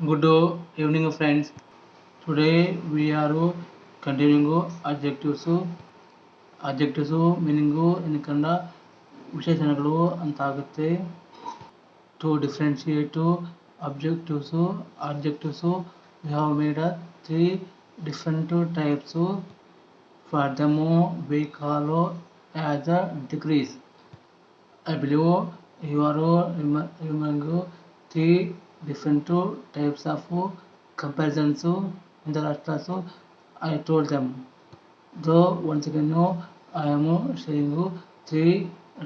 Good evening, friends. Today we are continuing adjectives. Adjectives meaning in Kannada ವಿಶೇಷಣಗಳು ಅಂತ ಆಗುತ್ತೆ to differentiate objectives objectives we have made three different types for them we call as a degrees I believe you are remembering three different types of comparisons enter the I told them though once I I'm sharing three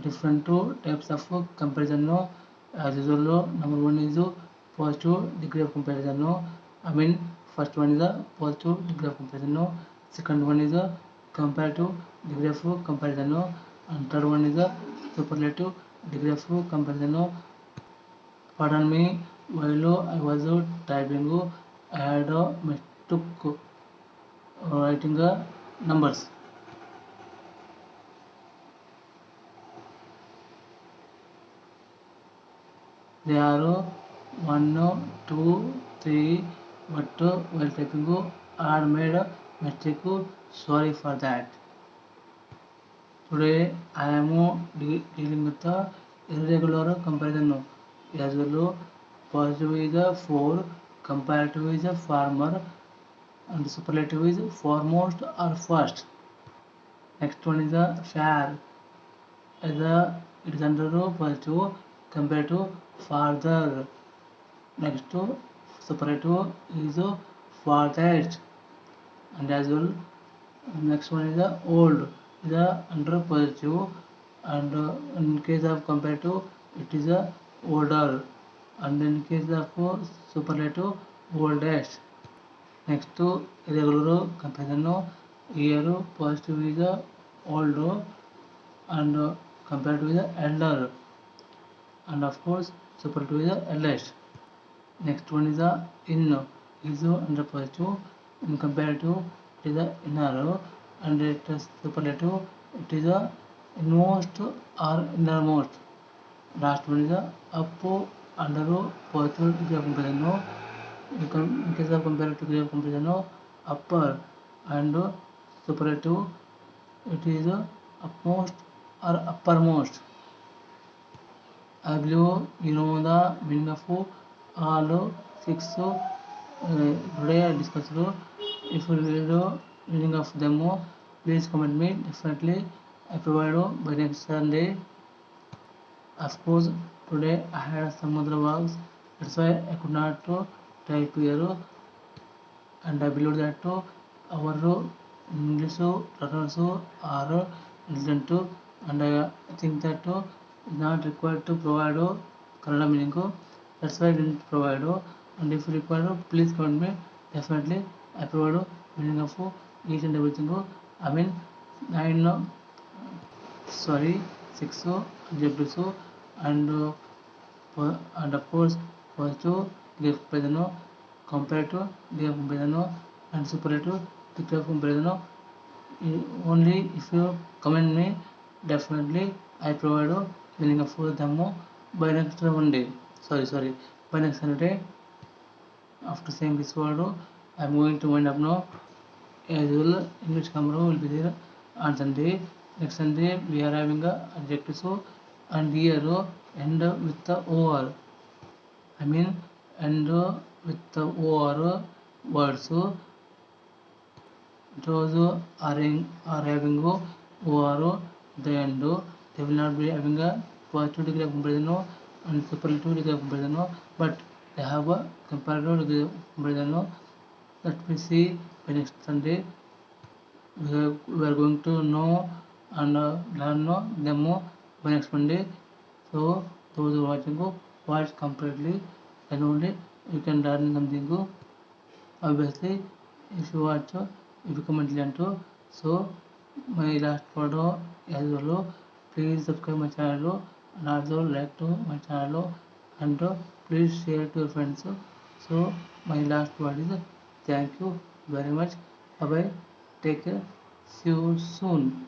different types of comparison as usual number one is positive degree of comparison I mean first one is positive degree of comparison second one is comparative degree of comparison and third one is superlative degree of comparison పడన్ me while I was typing I had a mistake writing the numbers. There are one, two, three, but while typing I made a mistake. Sorry for that. Today I am dealing with the irregular comparison as well Positive is a for, comparative is a former, and superlative is foremost or first. Next one is a fair. As a it is under positive compared to farther. Next to superlative is a farthest and as well next one is the old is the under positive and uh, in case of compared to it is a older and then case therefore superlative whole dash. Next to irregular comparison, here positive is the old row and compared with the elder, and of course superlative is the eldest. Next one is the in is under positive, in comparative it is the inner row, and it is superlative it is the inmost or innermost. Last one is the up Andalo, Poitou, Greater Pompidano, in case of compared to Greater Pompidano, upper and superlative, it is upmost or uppermost. I believe you know the meaning of all six uh, today I discussed. If you know meaning of them, please comment me definitely. I provide by next Sunday. I suppose today I had some other works, that's why I could not to type here. And I believe that to our English letters are different and I think that to not required to provide Kannada meaning. That's why I didn't provide. And if you require, please comment me. Definitely, I provide meaning of each and everything. I mean, I know. Sorry. Six జడ్స్ and and of course positive leaf ప్రజను comparative లీఫ్ ప్రజను and superlative లీఫ్ ప్రజను only if you comment me definitely I provide meaning of them by next one day sorry sorry by next Sunday after saying this word I'm going to wind up now as well English camera will be there on Sunday next and then we are having a adjective so and here uh, end with the or i mean end with the or words so those are in, are having a or the end they will not be having a positive degree of comparison and superlative degree of comparison but they have a comparative degree of comparison that we see by next sunday we are going to know and uh, learn them demo by next Monday. So those who watching go watch completely and only you can learn something go. Obviously if you watch if you comment learn so my last photo as well please subscribe my channel and also like to my channel and uh, please share to your friends so my last word is thank you very much bye bye take care see you soon